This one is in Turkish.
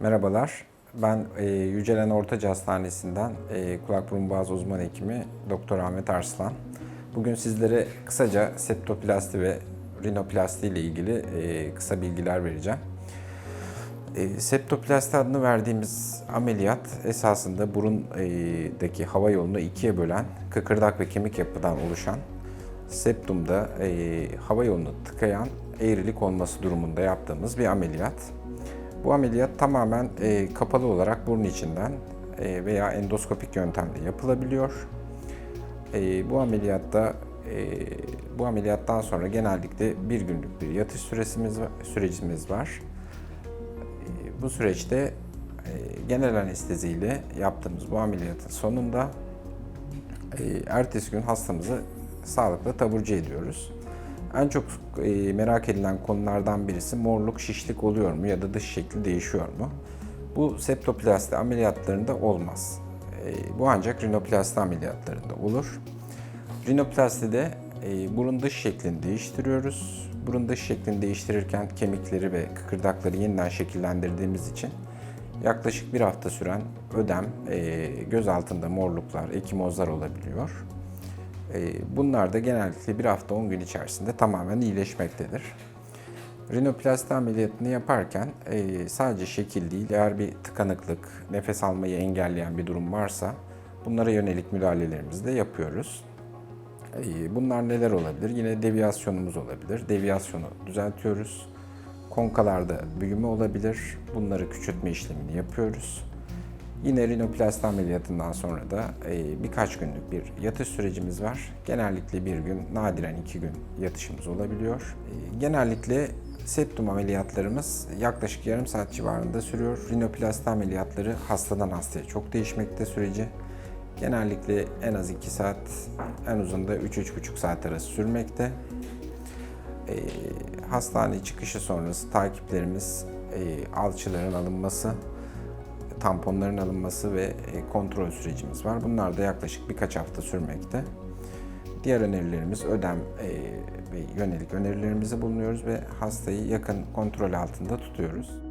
Merhabalar, ben e, Yücelen Ortaca Hastanesi'nden e, kulak burun boğaz uzman hekimi Doktor Ahmet Arslan. Bugün sizlere kısaca septoplasti ve rinoplasti ile ilgili e, kısa bilgiler vereceğim. E, septoplasti adını verdiğimiz ameliyat esasında burundaki hava yolunu ikiye bölen kıkırdak ve kemik yapıdan oluşan septumda e, hava yolunu tıkayan eğrilik olması durumunda yaptığımız bir ameliyat. Bu ameliyat tamamen e, kapalı olarak burun içinden e, veya endoskopik yöntemle yapılabiliyor. E, bu ameliyatta e, bu ameliyattan sonra genellikle bir günlük bir yatış süresimiz sürecimiz var. E, bu süreçte e, genel anesteziyle yaptığımız bu ameliyatın sonunda e, ertesi gün hastamızı sağlıkla taburcu ediyoruz. En çok e, merak edilen konulardan birisi morluk, şişlik oluyor mu ya da dış şekli değişiyor mu? Bu septoplasti ameliyatlarında olmaz. E, bu ancak rinoplasti ameliyatlarında olur. Rinoplastide e, burun dış şeklini değiştiriyoruz. Burun dış şeklini değiştirirken kemikleri ve kıkırdakları yeniden şekillendirdiğimiz için yaklaşık bir hafta süren ödem, göz altında morluklar, ekimozlar olabiliyor. E, Bunlar da genellikle bir hafta 10 gün içerisinde tamamen iyileşmektedir. Rinoplasti ameliyatını yaparken e, sadece şekil değil, eğer bir tıkanıklık, nefes almayı engelleyen bir durum varsa bunlara yönelik müdahalelerimizi de yapıyoruz. E, Bunlar neler olabilir? Yine deviyasyonumuz olabilir. Deviyasyonu düzeltiyoruz. Konkalarda büyüme olabilir. Bunları küçültme işlemini yapıyoruz. Yine rinoplasti ameliyatından sonra da e, birkaç günlük bir yatış sürecimiz var. Genellikle bir gün, nadiren iki gün yatışımız olabiliyor. E, genellikle septum ameliyatlarımız yaklaşık yarım saat civarında sürüyor. Rinoplasti ameliyatları hastadan hastaya çok değişmekte süreci. Genellikle en az 2 saat, en uzun da 3-3,5 saat arası sürmekte. E, hastane çıkışı sonrası takiplerimiz, e, alçıların alınması, tamponların alınması ve e, kontrol sürecimiz var. Bunlar da yaklaşık birkaç hafta sürmekte. Diğer önerilerimiz ödem e, ve yönelik önerilerimizi bulunuyoruz ve hastayı yakın kontrol altında tutuyoruz.